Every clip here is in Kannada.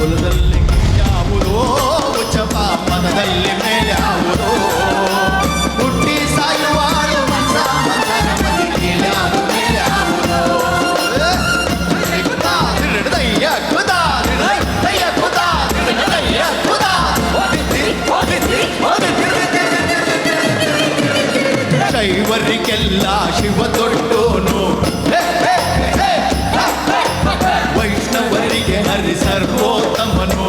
ಕುಲದಲ್ಲಿ ಯಾವುದೋ ಉಚ್ಚಪ ಪದದಲ್ಲಿ ಮೇಲೆ ಯಾವುದೋ ಹುಟ್ಟಿ ಸಾಯುವಾಳು ಶಿವ ದೊಡ್ಡ ಗೌತಮನು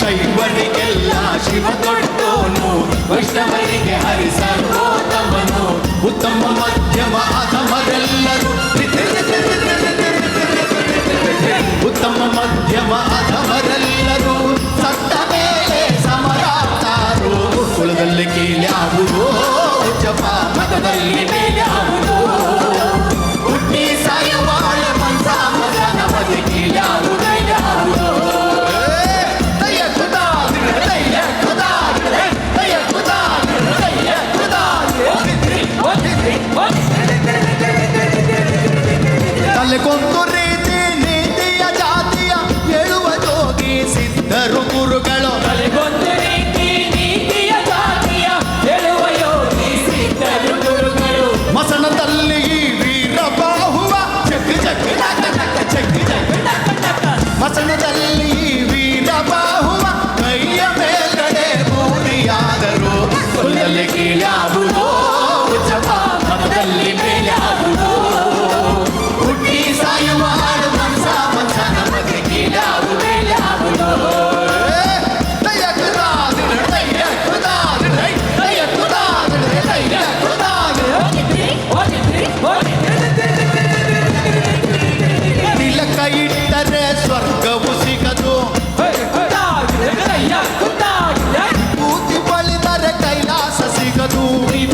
ಶೈವರಿಗೆಲ್ಲ ಶಿವ ಕೊಟ್ಟೋನು ವೈಷ್ಣವರಿಗೆ ಹರಿಸ ಗೌತಮನು ಉತ್ತಮ, ಮಧ್ಯಮ ಅಧಮರೆಲ್ಲರೂ ಉತ್ತಮ, ಮಧ್ಯಮ ಅಧಮರೆಲ್ಲರೂ ಸತ್ತ ಮೇಲೆ ಸಮರಾಗ್ತಾರೋ. ಕುಲದಲ್ಲಿ ಕೀಳ್ಯಾವುದೋ ಜಪ ಮತದಲ್ಲಿ তাহলে কোন তোর to tour Rive.